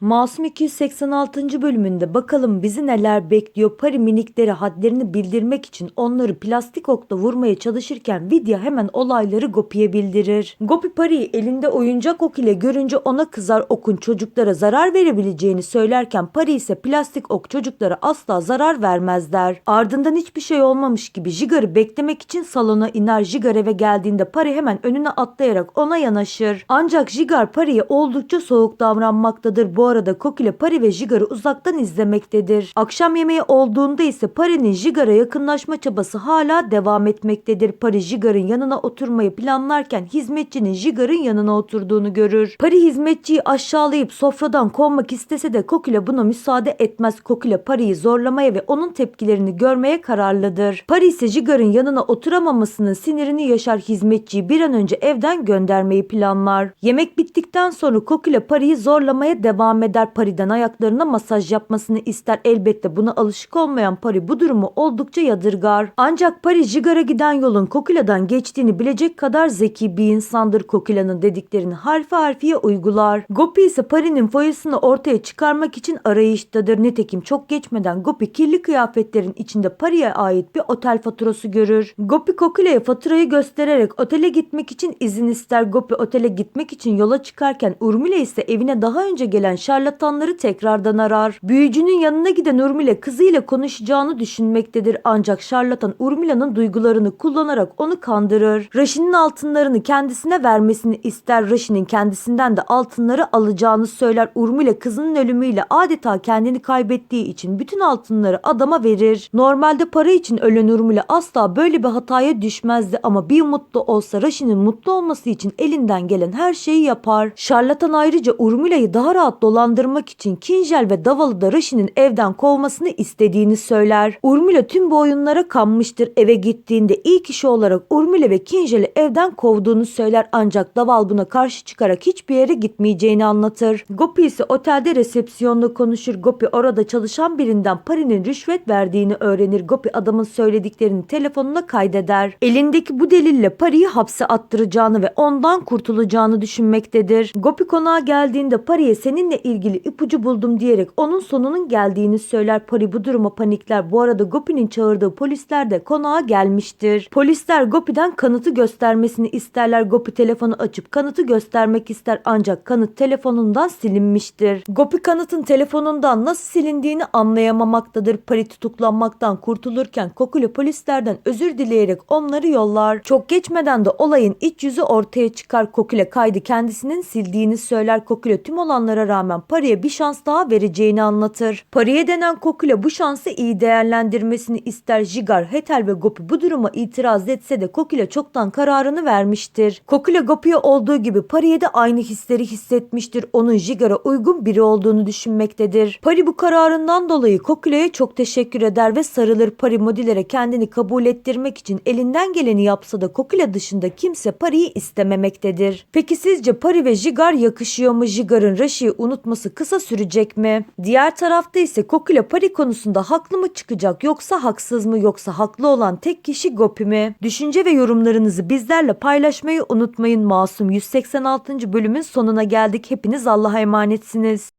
Masum 286. bölümünde bakalım bizi neler bekliyor. Pari minikleri hadlerini bildirmek için onları plastik okla vurmaya çalışırken Vidya hemen olayları Gopi'ye bildirir. Gopi Pari'yi elinde oyuncak ok ile görünce ona kızar okun çocuklara zarar verebileceğini söylerken Pari ise plastik ok çocuklara asla zarar vermez der. Ardından hiçbir şey olmamış gibi Jigar'ı beklemek için salona iner. Jigar eve geldiğinde Pari hemen önüne atlayarak ona yanaşır. Ancak Jigar Pari'ye oldukça soğuk davranmaktadır. Bu arada Kokile Pari ve Jigar'ı uzaktan izlemektedir. Akşam yemeği olduğunda ise Pari'nin Jigar'a yakınlaşma çabası hala devam etmektedir. Pari Jigar'ın yanına oturmayı planlarken hizmetçinin Jigar'ın yanına oturduğunu görür. Pari hizmetçiyi aşağılayıp sofradan kovmak istese de Kokile buna müsaade etmez. Kokile Pari'yi zorlamaya ve onun tepkilerini görmeye kararlıdır. Pari ise Jigar'ın yanına oturamamasının sinirini yaşar hizmetçiyi bir an önce evden göndermeyi planlar. Yemek bittikten sonra Kokile Pari'yi zorlamaya devam eder. Pari'den ayaklarına masaj yapmasını ister. Elbette buna alışık olmayan Pari bu durumu oldukça yadırgar. Ancak Pari Jigar'a giden yolun Kokila'dan geçtiğini bilecek kadar zeki bir insandır. Kokila'nın dediklerini harfi harfiye uygular. Gopi ise Pari'nin foyasını ortaya çıkarmak için arayıştadır. Nitekim çok geçmeden Gopi kirli kıyafetlerin içinde Pari'ye ait bir otel faturası görür. Gopi Kokila'ya faturayı göstererek otele gitmek için izin ister. Gopi otele gitmek için yola çıkarken Urmile ise evine daha önce gelen şarlatanları tekrardan arar. Büyücünün yanına giden Urmile kızıyla konuşacağını düşünmektedir. Ancak şarlatan Urmila'nın duygularını kullanarak onu kandırır. Raşin'in altınlarını kendisine vermesini ister. Raşin'in kendisinden de altınları alacağını söyler. Urmile kızının ölümüyle adeta kendini kaybettiği için bütün altınları adama verir. Normalde para için ölen Urmile asla böyle bir hataya düşmezdi ama bir mutlu olsa Raşin'in mutlu olması için elinden gelen her şeyi yapar. Şarlatan ayrıca Urmile'yi daha rahat dolandırmak için Kinjel ve Davalı da Raşin'in evden kovmasını istediğini söyler. Urmile tüm bu oyunlara kanmıştır. Eve gittiğinde ilk işi olarak Urmile ve Kinjel'i evden kovduğunu söyler ancak Daval buna karşı çıkarak hiçbir yere gitmeyeceğini anlatır. Gopi ise otelde resepsiyonda konuşur. Gopi orada çalışan birinden Pari'nin rüşvet verdiğini öğrenir. Gopi adamın söylediklerini telefonuna kaydeder. Elindeki bu delille Pari'yi hapse attıracağını ve ondan kurtulacağını düşünmektedir. Gopi konağa geldiğinde Pari'ye seninle ilgili ipucu buldum diyerek onun sonunun geldiğini söyler. Pari bu duruma panikler. Bu arada Gopi'nin çağırdığı polisler de konağa gelmiştir. Polisler Gopi'den kanıtı göstermesini isterler. Gopi telefonu açıp kanıtı göstermek ister ancak kanıt telefonundan silinmiştir. Gopi kanıtın telefonundan nasıl silindiğini anlayamamaktadır. Pari tutuklanmaktan kurtulurken Kokulu polislerden özür dileyerek onları yollar. Çok geçmeden de olayın iç yüzü ortaya çıkar. Kokule kaydı kendisinin sildiğini söyler. Kokule tüm olanlara rağmen Pari'ye bir şans daha vereceğini anlatır. Pari'ye denen Kokule bu şansı iyi değerlendirmesini ister. Jigar, Hetel ve Gopi bu duruma itiraz etse de Kokule çoktan kararını vermiştir. Kokule Gopi'ye olduğu gibi Pari'ye de aynı hisleri hissetmiştir. Onun Jigar'a uygun biri olduğunu düşünmektedir. Pari bu kararından dolayı Kokule'ye çok teşekkür eder ve sarılır. Pari Modiler'e kendini kabul ettirmek için elinden geleni yapsa da Kokule dışında kimse Pari'yi istememektedir. Peki sizce Pari ve Jigar yakışıyor mu? Jigar'ın Rashi'yi unutması kısa sürecek mi? Diğer tarafta ise Kokule Pari konusunda haklı mı çıkacak yoksa haksız mı yoksa haklı olan tek kişi Gopi mi? Düşünce ve yorumlarınızı bizlerle paylaşmayı unutmayın. Masum 186. bölümün sonuna geldik. Hepiniz Allah'a emanetsiniz.